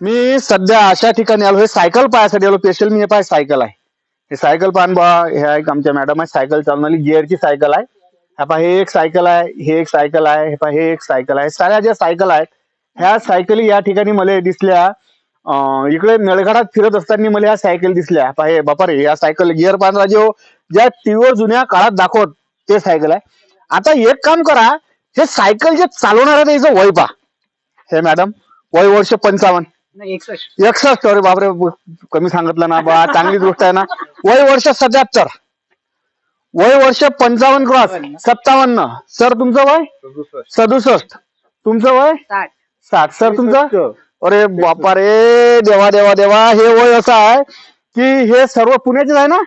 मी सध्या अशा ठिकाणी आलो हे सायकल पाहायसाठी आलो स्पेशल मी हे पाय सायकल आहे. हे सायकल पाहन बा हे एक आमच्या मॅडम आहे सायकल चालवणारी गिअरची सायकल आहे. हा पहा हे एक सायकल आहे हे एक सायकल आहे हे पहा हे एक सायकल आहे. साऱ्या ज्या सायकल आहेत ह्या सायकली या ठिकाणी मला दिसल्या इकडे मेळघाटात फिरत असताना मला ह्या सायकल दिसल्या. पहा हे बापा रे या सायकल गिअर पाहून जो हो, ज्या टीव्हीवर जुन्या काळात दाखवत ते सायकल आहे. आता एक काम करा हे सायकल जे चालवणार आहे त्याचं वय पहा. हे मॅडम वय वर्ष पंचावन्न. नाही एकसष्ट एकसष्ट अरे बापरे ब- कमी सांगितलं ना बा चांगली गोष्ट आहे ना. वय वर्ष सत्याहत्तर. वय वर्ष पंचावन्न क्रॉस सत्तावन्न. सर तुमचं वय? सदुसष्ट. तुमचं वय? साठ. साठ. सर तुमचं? अरे बापा रे देवा देवा देवा. हे वय असं आहे की हे सर्व पुण्याचेच आहे ना?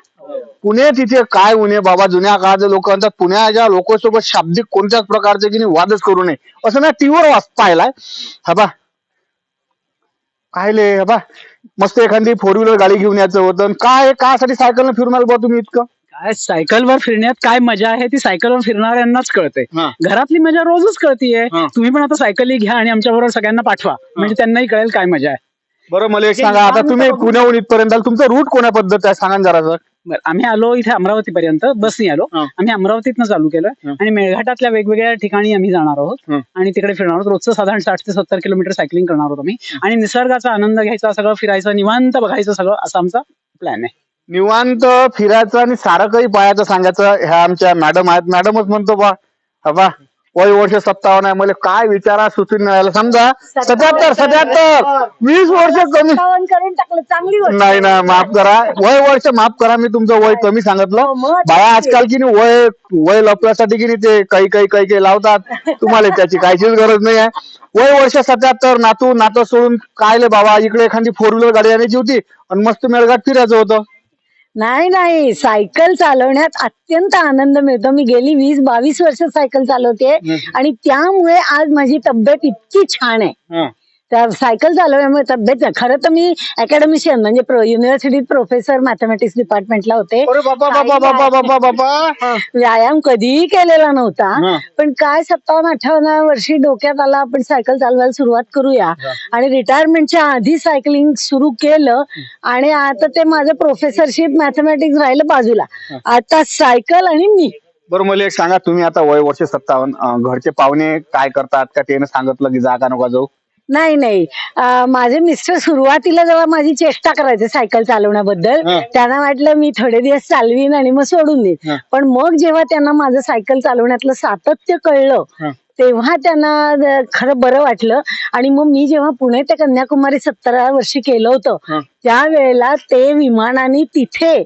पुणे तिथे काय उणे बाबा जुन्या काळाचे लोक म्हणतात पुण्याच्या लोकांसोबत शाब्दिक कोणत्याच प्रकारचे की नाही वादच करू नये. असं ना टीव्हीवर वाच पाहिलाय. हा बा कायले बा. मस्त एखादी फोर व्हीलर गाडी घेऊन यायचं होतं. आणि काय कायसाठी सायकलनं फिरून आलं बा तुम्ही इतकं? काय सायकलवर फिरण्यात काय मजा आहे? ती सायकलवर फिरणाऱ्यांनाच कळते. हा. घरातली मजा रोजच कळतीये. हा. तुम्ही पण आता सायकली घ्या आणि आमच्या बरोबर सगळ्यांना पाठवा. म्हणजे त्यांनाही कळेल काय मजा आहे. बरं मला एक सांगा. आता तुम्ही पुण्याहून इथपर्यंत आले. तुमचं रूट कोण्या पद्धत आहे? सांगा ना जरा सर. बरं, आम्ही आलो इथे अमरावती पर्यंत बसनी आलो. हा. आम्ही अमरावतीतनं चालू केलं. हा. आणि मेळघाटातल्या वेगवेगळ्या ठिकाणी आम्ही जाणार आहोत. हा. आणि तिकडे फिरणार आहोत. रोजचं साधारण साठ ते सत्तर किलोमीटर सायकलिंग करणार आहोत आम्ही. आणि निसर्गाचा आनंद घ्यायचा सगळं फिरायचं निवांत बघायचं सगळं असा आमचा प्लॅन आहे. निवांत फिरायचं आणि सारं काही पाहायचं सांगायचं ह्या आमच्या मॅडम आहेत. मॅडमच म्हणतो बा हा बा वय वर्ष सत्तावन्न आहे. मला काय विचारा सुचून नाही राहिलं. समजा सत्याहत्तर सत्याहत्तर वीस वर्ष कमी. सत्तावन्न करून टाकलं चांगली गोष्ट नाही ना माफ करा. वय वर्ष माफ करा मी तुमचं वय कमी सांगितलं. हो, बाया आजकाल की नाही वय वय लपण्यासाठी की नाही ते काही काही काही काही लावतात. तुम्हाला त्याची काहीचीच गरज नाही आहे. वय वर्ष सत्याहत्तर नातू नातं सोडून कायले बाबा इकडे एखादी फोर व्हीलर गाडी आणायची होती आणि मस्त मेळघाट फिरायचं होतं. नाही नाही. सायकल चालवण्यात अत्यंत आनंद मिळतो. मी गेली वीस बावीस वर्ष सायकल चालवते आणि त्यामुळे आज माझी तब्येत इतकी छान आहे. त्या सायकल चालवल्यामुळे तब्येत खरं तर मी अकॅडमिशियन म्हणजे प्रो- युनिव्हर्सिटीत प्रोफेसर मॅथमॅटिक्स डिपार्टमेंटला होते. अरे बाबा बाबा बाबा बाबा बाबा. व्यायाम कधीही केलेला हा. नव्हता पण काय सत्तावन्न अठ्ठावन्न वर्षी डोक्यात आला आपण सायकल चालवायला सुरुवात करूया. आणि रिटायरमेंटच्या आधी सायकलिंग सुरू केलं. आणि आता ते माझं प्रोफेसरशिप मॅथमॅटिक्स राहिलं बाजूला. आता सायकल आणि मी. बरं मला एक सांगा तुम्ही आता वय वर्ष सत्तावन्न अं, घरचे पाहुणे काय करतात? का त्यानं सांगितलं की जा का नका जाऊ? नाही नाही अं, माझे मिस्टर सुरुवातीला जेव्हा माझी चेष्टा करायचे सायकल चालवण्याबद्दल हा. त्यांना वाटलं मी थोडे दिवस चालवीन आणि मग सोडून हा. देईन पण मग जेव्हा त्यांना माझं सायकल चालवण्यातलं सातत्य कळलं हा. तेव्हा त्यांना खरं बरं वाटलं आणि मग मी जेव्हा पुणे ते कन्याकुमारी सत्तरा वर्षी केलं हा. होतं त्यावेळेला ते विमानाने तिथे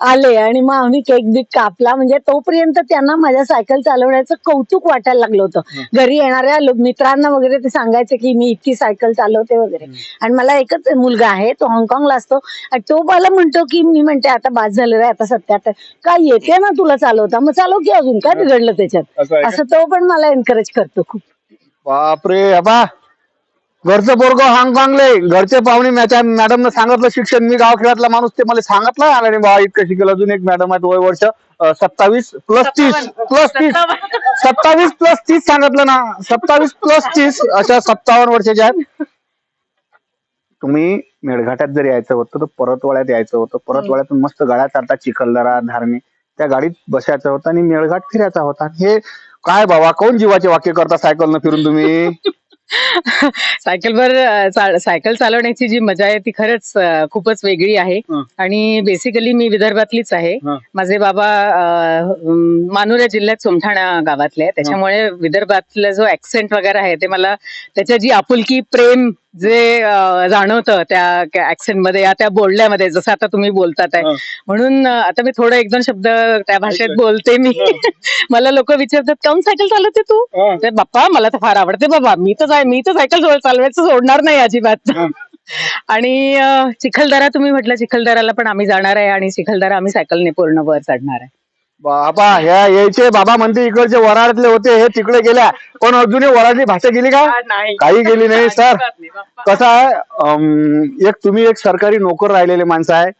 आले आणि मग आम्ही केक बिक कापला म्हणजे तोपर्यंत त्यांना माझ्या सायकल चालवण्याचं कौतुक वाटायला लागलं होतं. घरी येणाऱ्या मित्रांना वगैरे ते सांगायचे की मी इतकी सायकल चालवते वगैरे. आणि मला एकच मुलगा आहे तो हाँगकाँगला असतो. आणि तो मला म्हणतो की मी म्हणते आता बाद झालेलं आहे आता सत्याहत्तर काय येते ना तुला चालवता? मग चालव की अजून काय बिघडलं त्याच्यात? असं तो पण मला एनकरेज करतो खूप. बापरे घरचं पोरग हाँगकाँगले घरचे पाहुणे मॅडम न सांगितलं शिक्षण मी गावखेड्यातला माणूस ते मला सांगितलं आणि बा इतकं शिकेल अजून एक मॅडम आहेत वय वर्ष सत्तावीस प्लस तीस प्लस तीस. सत्तावीस प्लस तीस सांगितलं ना सत्तावीस प्लस तीस अशा सत्तावन्न वर्षाच्या आहेत. तुम्ही मेळघाटात जर यायचं होतं तर परतवाड्यात यायचं होतं. परतवाड्यातून मस्त गाड्या चालतात चिखलदरा धारणी. त्या गाडीत बसायचं होतं आणि मेळघाट फिरायचा होता. हे काय बाबा कोण जीवाचे वाक्य करता सायकलनं फिरून तुम्ही? सायकलवर चा- सायकल चालवण्याची जी मजा आहे ती खरंच खूपच वेगळी आहे. आणि बेसिकली मी विदर्भातलीच आहे. माझे बाबा मानुरा जिल्ह्यात सोमठाणा गावातले आहे त्याच्यामुळे विदर्भातलं जो ऍक्सेंट वगैरे आहे ते मला त्याच्या जी आपुलकी प्रेम जे जाणवतं त्या ऍक्सेंटमध्ये या त्या बोलण्यामध्ये जसं आता तुम्ही बोलतात आहे. म्हणून आता मी थोडं एक दोन शब्द त्या भाषेत बोलते मी. मला लोक विचारतात काऊन सायकल चालवते तू? हं. ते बाप्पा मला तर फार आवडते बाबा. मी तर जाय मी तर सायकल चालवायचं सोडणार नाही अजिबात. हं. आणि चिखलदरा तुम्ही म्हटलं चिखलदराला पण आम्ही जाणार आहे आणि चिखलदरा आम्ही सायकलने पूर्ण वर चढणार आहे. बाबा ह्या यायचे बाबा म्हणते इकडचे वराडले होते हे तिकडे गेल्या. पण अजूनही वराडली भाषा गेली का? नाही. काही गेली नाही सर. कसं आहे एक तुम्ही एक सरकारी नोकर राहिलेले माणसं आहे.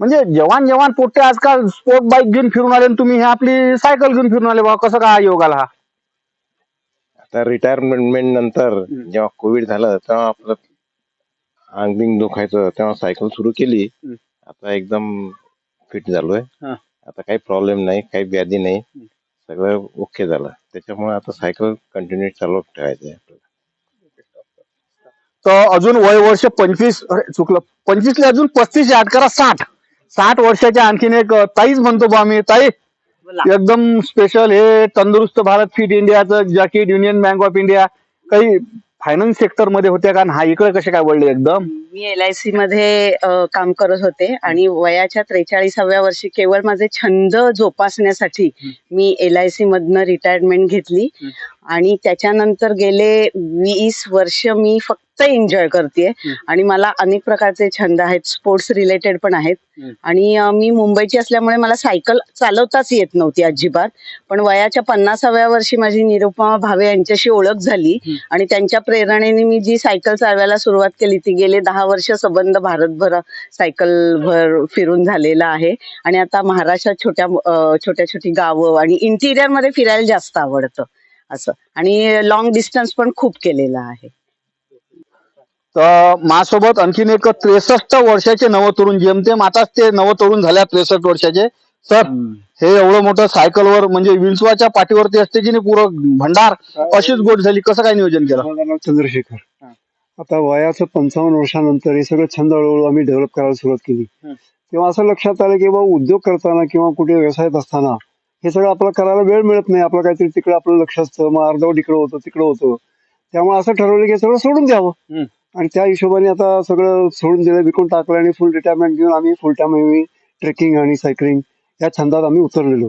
म्हणजे जवान जवान पोट्टे आजकाल स्पोर्ट बाईक घेऊन फिरून आले आणि तुम्ही हे आपली सायकल घेऊन फिरून आले बा कसं काय योग आला हा? आता रिटायरमेंट नंतर जेव्हा कोविड झालं तेव्हा आपलं अंग बिंग दुखायचं तेव्हा सायकल सुरू केली. आता एकदम फिट झालोय. हा. आता काही प्रॉब्लेम नाही काही व्याधी नाही. सगळं ओके झालं. त्याच्यामुळे आता सायकल कंटिन्यू चालवत ठेवायचं आहे आपल्याला. तर अजून वय वर्ष पंचवीस अरे चुकलं. पंचवीसला अजून पस्तीस आठ करा साठ. साठ वर्षाच्या आणखीन एक अं, ताईच म्हणतो बा मी ताई एकदम स्पेशल हे तंदुरुस्त भारत फिट इंडियाचं jacket Union Bank of India. काही फायनान्स सेक्टरमध्ये होत्या का? आणि हा इकडे कसे काय वळले एकदम? मी एल आय सी मध्ये काम करत होते आणि वयाच्या त्रेचाळीसाव्या वर्षी केवळ माझे छंद जोपासण्यासाठी मी एल आय सी मधनं रिटायरमेंट घेतली. आणि त्याच्यानंतर गेले वीस वर्ष मी फक्त एन्जॉय करते आणि मला अनेक प्रकारचे छंद आहेत स्पोर्ट्स रिलेटेड पण आहेत. आणि मी मुंबईची असल्यामुळे मला सायकल चालवताच येत नव्हती अजिबात. पण वयाच्या पन्नासाव्या वर्षी माझी निरुपमा भावे यांच्याशी ओळख झाली आणि त्यांच्या प्रेरणेने मी जी सायकल चालवायला सुरुवात केली ती गेले दहा वर्ष सबंध भारतभर सायकल भर फिरून झालेला आहे. आणि आता महाराष्ट्रात छोट्या छोट्या छोटी गावं आणि इंटिरियरमध्ये फिरायला जास्त आवडतं असं. आणि लॉंग डिस्टन्स पण खूप केलेला आहे. तर माझ्यासोबत आणखीन एक त्रेसष्ट वर्षाचे नवतरुण जेमतेम आताच ते नवतरुण झाल्या त्रेसष्ट वर्षाचे. सर हे एवढं मोठं सायकलवर म्हणजे विंचवाच्या पाठीवरती असते की नाही पुरं भंडार अशीच गोट झाली. कसं काय नियोजन केलं? चंद्रशेखर. आता वयाचं पंचावन्न वर्षानंतर हे सगळं छंद हळूहळू आम्ही डेव्हलप करायला सुरुवात केली. तेव्हा असं लक्षात आलं की बाबा उद्योग करताना किंवा कुठे व्यवसायात असताना हे सगळं आपल्याला करायला वेळ मिळत नाही. आपलं काहीतरी तिकडे आपलं लक्ष असतं मग अर्धवट इकडं होतं तिकडं होतं. त्यामुळे असं ठरवलं की सगळं सोडून द्यावं. आणि त्या हिशोबाने आता सगळं सोडून दिलं विकून टाकलं आणि फुल रिटायरमेंट घेऊन आम्ही फुल टाइम आम्ही ट्रेकिंग आणि सायकलिंग या छंदात आम्ही उतरलेलो.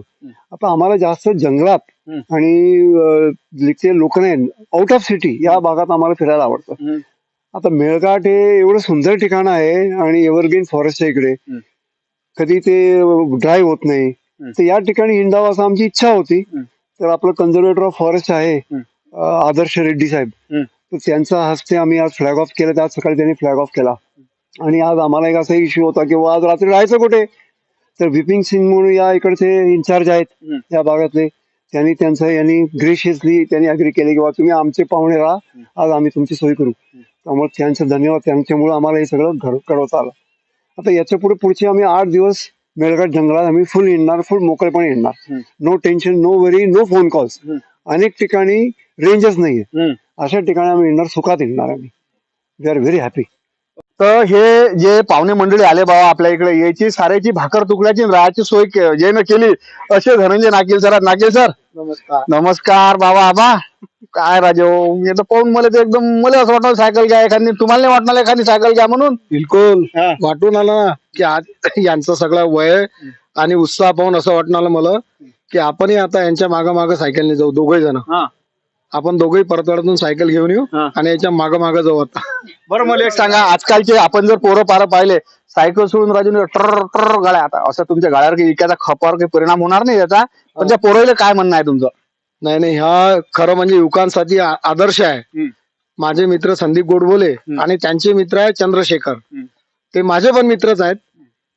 आता आम्हाला जास्त जंगलात. आणि जिथे लोक नाही आउट ऑफ सिटी या भागात आम्हाला फिरायला आवडतं. आता मेळघाट हे एवढं सुंदर ठिकाण आहे आणि एव्हरग्रीन फॉरेस्टच्या इकडे. कधी ते ड्राईव्ह होत नाही. तर या ठिकाणी हिंडावं असं आमची इच्छा होती. तर आपलं कन्झर्वेटर ऑफ फॉरेस्ट आहे आदर्श रेड्डी साहेब. त्यांच्या हस्ते आम्ही आज फ्लॅग ऑफ केलं तर आज सकाळी त्यांनी फ्लॅग ऑफ केला. आणि आज आम्हाला एक असा इश्यू होता की आज रात्री राहायचं कुठे? तर विपिन सिंग म्हणून या इकडचे इन्चार्ज आहेत. या भागातले. त्यांनी त्यांचं यांनी ग्रेशियसली त्यांनी अग्री केले की तुम्ही आमचे पाहुणे राहा. आज आम्ही तुमची सोय करू. त्यामुळे त्यांचं धन्यवाद. त्यांच्यामुळे आम्हाला हे सगळं घर करवता आलं. आता याच्यापुढे पुढचे आम्ही आठ दिवस मेळघाट जंगलात आम्ही फुल हिंडणार फुल मोकळेपणे हम्म. No tension no worry no phone calls. अनेक ठिकाणी रेंजच नाहीये. अशा ठिकाणी आम्ही हिंडणार सुखात हिंडणार आम्ही. वी आर व्हेरी हॅपी तर हे जे पाहुणे मंडळी आले बाबा आपल्या इकडे यायची साऱ्याची भाकर तुकड्याची आणि राहायची सोय के- जे न केली असे धनंजय नाकील सर नाकील सर. नमस्कार. नमस्कार बाबा आबा. काय राजो मी तर पाहून मला ते एकदम मला असं वाटलं सायकल घ्या एखादी तुम्हाला नाही वाटणार एखादी सायकल घ्या म्हणून? बिलकुल. हा. वाटून आलं ना की आज यांचं सगळं वय आणि उत्साह पाहून असं आलं मला की आपणही आता यांच्या माग माग सायकलने जाऊ दोघे जण. हा. आपण दोघेही परतवाड्यातून सायकल घेऊन येऊ हा. आणि याच्या माग माग जाऊ आता. बरं मला एक सांगा आजकालचे आपण जर पोरं पारं पाहिले सायकल सोडून राजून टर टर गाड्या आता असं तुमच्या गाड्यावर काही इकाचा खपावर काही परिणाम होणार नाही याचा. पण त्या पोराला काय म्हणणं आहे तुमचं? नाही नाही हा खरं म्हणजे युवकांसाठी आ- आदर्श आहे. हम्म. माझे मित्र संदीप गोडबोले आणि त्यांचे मित्र आहे चंद्रशेखर. ते माझे पण मित्रच आहेत.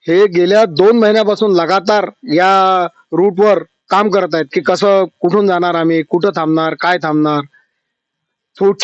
हे गेल्या दोन महिन्यापासून लगातार या रूटवर काम करत आहेत की कसं कुठून जाणार आम्ही कुठं थांबणार काय थांबणार?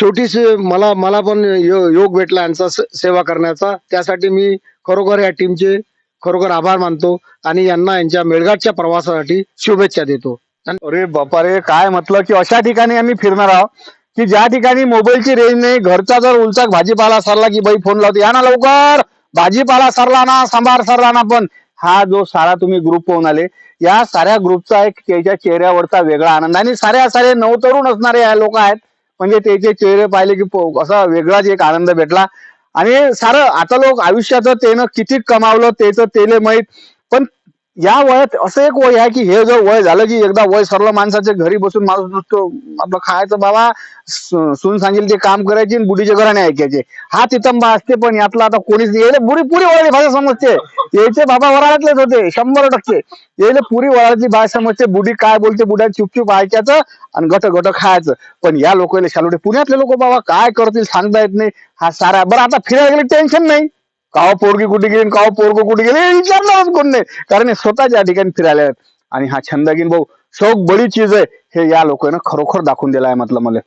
छोटीशी मला मला पण यो- योग भेटला यांचा सेवा करण्याचा. त्यासाठी मी खरोखर या टीमचे खरोखर आभार मानतो आणि यांना यांच्या मेळघाटच्या प्रवासासाठी शुभेच्छा देतो. अरे बापा रे काय म्हटलं की अशा ठिकाणी आम्ही फिरणार आहोत की ज्या ठिकाणी मोबाईलची रेंज नाही घरचा जर उलचा भाजीपाला सरला की बाई फोन लावते या ना लवकर. भाजीपाला सरला ना सांबार सरला ना पण हा जो सारा तुम्ही ग्रुप पाहून आले या साऱ्या ग्रुपचा एक त्याच्या चेहऱ्यावरचा वेगळा आनंद. आणि साऱ्या सारे नवतरुण असणारे लोक आहेत म्हणजे त्याचे चेहरे पाहिले की असा वेगळाच एक आनंद भेटला. आणि सारं आता लोक आयुष्याचं त्यानं किती कमावलं त्याचं तेले माहीत या वयात असं एक वय आहे की हे जर वय झालं की एकदा वय सरलं माणसाच्या घरी बसून माणूस नसतो आपलं खायचं बाबा सून सांगेल ते काम करायचे आणि बुढीच्या घराने ऐकायचे. हा तितंबा असते पण यातला आता कोणीच नाही. यायला पुरी पुरी वळाली भाषा समजते. यायचे बाबा वराळातलेच होते शंभर टक्के. यायला पुरी वराळातली भाषा समजते बुढी काय बोलते बुड्या चुपचुप ऐकायचं आणि गट गट खायचं. पण या लोकांना शालुटे पुण्यातले लोक बाबा काय करतील सांगता येत नाही. हा सारा बरं आता फिरायला गेले टेन्शन नाही. काव पोरगी कुठे गेली काव पोरग कुठे गेले? विचारणारच कोण नाही कारण हे स्वतःच्या ठिकाणी फिरायला आहेत. आणि हा छंद घेऊन भाऊ शौक बडी चीज आहे. हे या लोकांना खरोखर दाखवून दिला आहे म्हटलं मला.